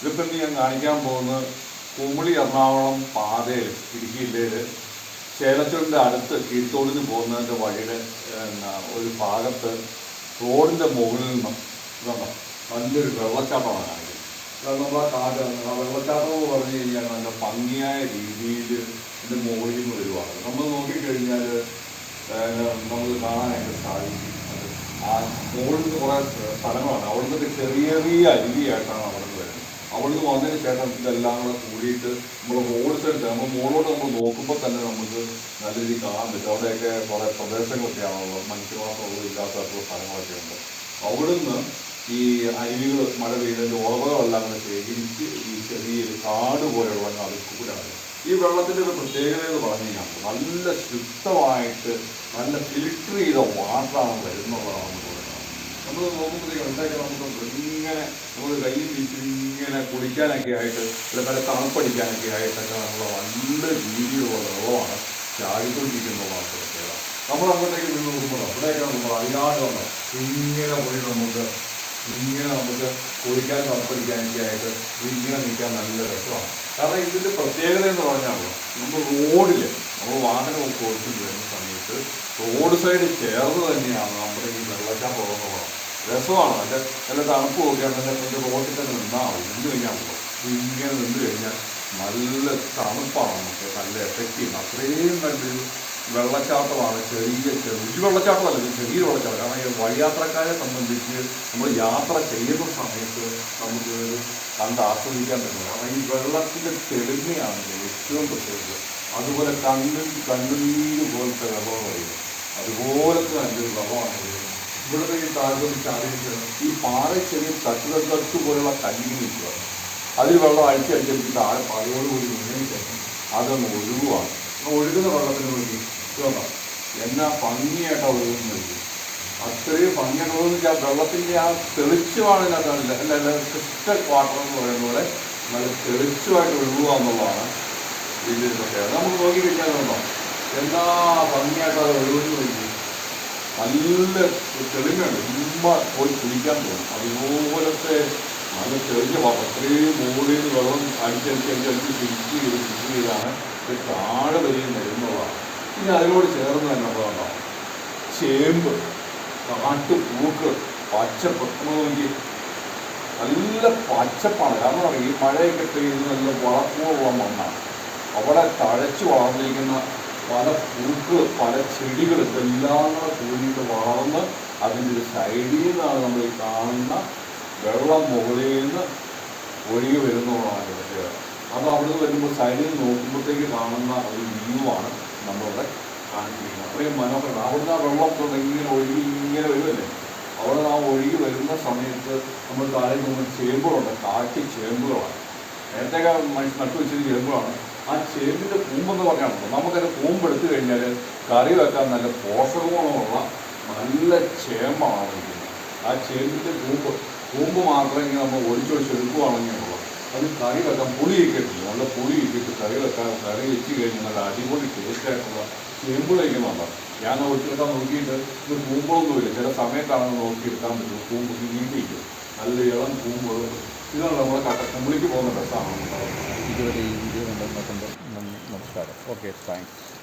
ഇതിപ്പോൾ ഇന്ന് ഞാൻ കാണിക്കാൻ പോകുന്നത് കുമിളി എറണാകുളം പാതയിൽ ഇടുക്കി ജില്ലയിൽ ചേലച്ചൂരിന്റെ അടുത്ത് കീഴ്ത്തോടിന് പോകുന്നതിന്റെ വഴിയുടെ ഒരു ഭാഗത്ത് റോഡിന്റെ മുകളിൽ നിന്നും ഇതുണ്ടോ നല്ലൊരു വെള്ളച്ചാട്ടമാണ് കാണിക്കുന്നത്. നമ്മൾ ആ കാട് ആ വെള്ളച്ചാട്ടം എന്ന് പറഞ്ഞു കഴിഞ്ഞാൽ നല്ല ഭംഗിയായ രീതിയിൽ ഇതിന്റെ മുകളിൽ നിന്ന് വരുവാണ്. നമ്മൾ നോക്കിക്കഴിഞ്ഞാൽ നമുക്ക് കാണാനായിട്ട് സാധിക്കും ആ മുകളിൽ നിന്ന് കുറേ സ്ഥലങ്ങളാണ്. അവിടെ നിന്നൊക്കെ ചെറിയ ചെറിയ അരുവിയായിട്ടാണ് അവിടെ നിന്ന് വരുന്നത് അവിടെ നിന്ന് വന്നതിന് ശേഷം ഇതെല്ലാം കൂടെ കൂടിയിട്ട് നമ്മൾ ഹോൾസെയിൽ നമ്മൾ മുകളിലോട്ട് നമ്മൾ നോക്കുമ്പോൾ തന്നെ നമുക്ക് നല്ല രീതിയിൽ കാണാൻ പറ്റും. അവിടെയൊക്കെ കുറേ പ്രദേശങ്ങളൊക്കെയാണുള്ളത്. മനുഷ്യവാസമുള്ളത് ഇല്ലാത്ത സ്ഥലങ്ങളൊക്കെ ഉണ്ട് അവിടുന്ന് ഈ അരുവികൾ മഴ പെയ്യുന്നതിന്റെ ഉറവകളെല്ലാം കൂടെ ശേഖരിച്ച് ഈ ചെറിയൊരു കാട് പോലെയുള്ള നടുക്കൂടാണ് ഈ വെള്ളത്തിന്റെ ഒരു പ്രത്യേകത എന്ന് പറഞ്ഞു കഴിഞ്ഞാൽ നല്ല ശുദ്ധമായിട്ട് നല്ല ഫിൽറ്റർ ചെയ്ത വാട്ടറാണ് വരുന്നതാണ് നമ്മൾ നോക്കുമ്പോഴത്തേക്ക് ഉണ്ടാക്കി നമുക്ക് ഇങ്ങനെ നമ്മൾ കയ്യിൽ വീശി ഇങ്ങനെ കുടിക്കാനൊക്കെ ആയിട്ട് അല്ല പല തണുപ്പടിക്കാനൊക്കെ ആയിട്ടൊക്കെ നമ്മൾ നല്ല രീതിയിലുള്ള വെള്ളമാണ് ചാടിക്കൊണ്ടിരിക്കുന്ന പ്രത്യേകത നമ്മൾ അങ്ങോട്ടേക്ക് നിന്ന് നോക്കുമ്പോൾ അവിടെയൊക്കെ നമ്മൾ അറിയാതെ വന്നോ ഇങ്ങനെ പോയി നമുക്ക് ഇങ്ങനെ നമുക്ക് കുളിക്കാൻ തണുപ്പടിക്കാനൊക്കെ ആയിട്ട് ഇങ്ങനെ നിൽക്കാൻ നല്ല രസമാണ്. കാരണം ഇതിന്റെ പ്രത്യേകത എന്ന് പറഞ്ഞാൽ നമ്മൾ റോഡിൽ നമ്മൾ വാഹനമൊക്കെ ഓടിച്ചു വരുന്ന സമയത്ത് റോഡ് സൈഡ് ചേർന്ന് തന്നെയാണ് നമ്മുടെ ഈ വെള്ളച്ചാട്ടം ഉള്ളതാണ് രസമാണ്. നല്ല നല്ല തണുപ്പ് നോക്കിയാണ് എന്റെ റോട്ടിൽ തന്നെ നിന്നാൽ നിന്ന് കഴിഞ്ഞാൽ പോകും ഇങ്ങനെ നിന്ന് കഴിഞ്ഞാൽ നല്ല തണുപ്പാണ് നമുക്ക്. നല്ല എഫക്റ്റീവ് അത്രയും നല്ലൊരു വെള്ളച്ചാട്ടമാണ് ചെറിയ ചെറിയ വെള്ളച്ചാട്ടമല്ല ചെറിയ വെള്ളച്ചാട്ടം. കാരണം ഈ വഴിയാത്രക്കാരെ സംബന്ധിച്ച് നമ്മൾ യാത്ര ചെയ്യുന്ന സമയത്ത് നമുക്ക് കണ്ട് ആസ്വദിക്കാൻ പറ്റും. കാരണം ഈ വെള്ളത്തിന്റെ തെളിമയാണ് ഏറ്റവും പ്രത്യേകത. അതുപോലെ കണ്ണിൽ കണ്ണുനീര് പോലത്തെ വെള്ളമാണ് അതുപോലത്തെ നല്ലൊരു വെള്ളമാണ് ഇവിടുത്തെ ഈ താഴ്വര ചാടിയിരിക്കുന്നത് ഈ പാറ ചെറിയ തട്ടുതട്ടു പോലുള്ള കല്ലിങ്ങി നിൽക്കുക അതിൽ വെള്ളം അഴിച്ചടിച്ചടിച്ച് താഴെ പാതയോടുകൂടി നിന്നതിന് ശേഷം അതൊന്ന് ഒഴുകുവാണ്. ഒഴുകുന്ന വെള്ളത്തിന് വേണ്ടി ഇതുണ്ടോ എന്നാ ഭംഗിയായിട്ട് ഒഴുകുന്നത് അത്രയും ഭംഗിയായിട്ട് ഒഴുകുന്നില്ല വെള്ളത്തിന്റെ ആ തെളിച്ചമാണ് ഇതിനകത്ത് അല്ല അല്ല ക്രിസ്റ്റൽ വാട്ടർ എന്ന് പറയുന്ന പോലെ നല്ല തെളിച്ചമായിട്ട് ഒഴുകുക എന്നുള്ളതാണ് ഇതിന്റെ പ്രത്യേകത നമുക്ക് നോക്കിക്കഴിഞ്ഞാൽ കഴിഞ്ഞാൽ എന്താ ഭംഗിയായിട്ട് അത് ഒഴുകുന്നു നല്ല തെളിഞ്ഞാണ്. ഉമ്മ പോയി കുടിക്കാൻ തോന്നും. അതുപോലത്തെ നല്ല തെളിഞ്ഞ പാത്രം അത്രയും മുകളിൽ നിന്ന് വെള്ളം അടിച്ചടിച്ചടിച്ചടിച്ച് ഫിറ്റ് ചെയ്ത് ഫിറ്റ് ചെയ്താണ് ഇത് താഴെ വരെയും വരുന്നതാണ് ഇനി അതിനോട് ചേർന്ന് തന്നെ ഉണ്ടാവും ചേമ്പ് കാട്ടുപൂക്ക് പച്ചപ്പ് നോക്കി നല്ല പച്ചപ്പാണ്. കാരണം ഈ മഴയൊക്കെ പെയ്യുന്ന നല്ല വളർത്തുള്ള മണ്ണാണ് അവിടെ തഴച്ചു വളർന്നിരിക്കുന്ന പല പൂക്കൾ പല ചെടികൾ ഇതെല്ലാം കൂടെ കൂടിയിട്ട് വളർന്ന് അതിന്റെ ഒരു സൈഡിൽ നിന്നാണ് നമ്മൾ ഈ കാണുന്ന വെള്ളം മുകളിൽ നിന്ന് ഒഴുകി വരുന്നതാണ് പ്രത്യേകത അപ്പോൾ അവിടെ നിന്ന് വരുമ്പോൾ സൈഡിൽ നിന്ന് നോക്കുമ്പോഴത്തേക്ക് കാണുന്ന ഒരു വ്യൂ ആണ് നമ്മളിവിടെ കാണിച്ചിരിക്കുന്നത്. അത്രയും മനോഹരമാണ്. അവിടുന്ന് ആ വെള്ളം തുടങ്ങി ഇങ്ങനെ ഒഴുകി ഇങ്ങനെ വരുമല്ലേ? അവിടെ ആ ഒഴുകി വരുന്ന സമയത്ത് നമ്മൾ താഴെ നമ്മൾ ചേമ്പുകളുണ്ട്. കാട്ടി ചേമ്പുകളാണ്. നേരത്തെ മനുഷ്യൻ നട്ടു വെച്ചത് ചേമ്പുകളാണ്. ആ ചേമ്പിന്റെ കൂമ്പെന്ന് പറഞ്ഞാൽ നമുക്കത് കൂമ്പ് എടുത്തു കഴിഞ്ഞാൽ കറി വെക്കാൻ നല്ല പോഷകഗുണമുള്ള നല്ല ചേമ്പാണ് ആ ചേമ്പിന്റെ കൂമ്പ് കൂമ്പ് മാത്രം ഇങ്ങനെ നമ്മൾ ഒഴിച്ചൊഴിച്ച് എടുക്കുകയാണെങ്കിൽ അത് കറി വെക്കാൻ പുളി ഇട്ടിട്ടില്ല നല്ല പുളി ഇട്ടിട്ട് കറി വെക്കാൻ കറി വെച്ച് കഴിഞ്ഞാൽ നല്ല അടിപൊളി ടേസ്റ്റായിട്ടുള്ള ചേമ്പ് കഴിക്കുന്നുണ്ട് ഞാൻ ഒഴിച്ചെടുക്കാൻ നോക്കിയിട്ട് ഇത് കൂമ്പൊന്നുമില്ല ചില സമയത്താണ് നോക്കിയെടുക്കാൻ പറ്റും. കൂമ്പ് നീണ്ടിരിക്കും. നല്ല ഇളം കൂമ്പ് ഇതാണ് നമ്മുടെ കട്ട കുമ്പളിക്ക് പോകുന്ന ഡ്രസ്സാണ് ഇതുവരെ ഈ വീഡിയോ കണ്ടതിനെ കൊണ്ട് നമസ്കാരം. Okay thanks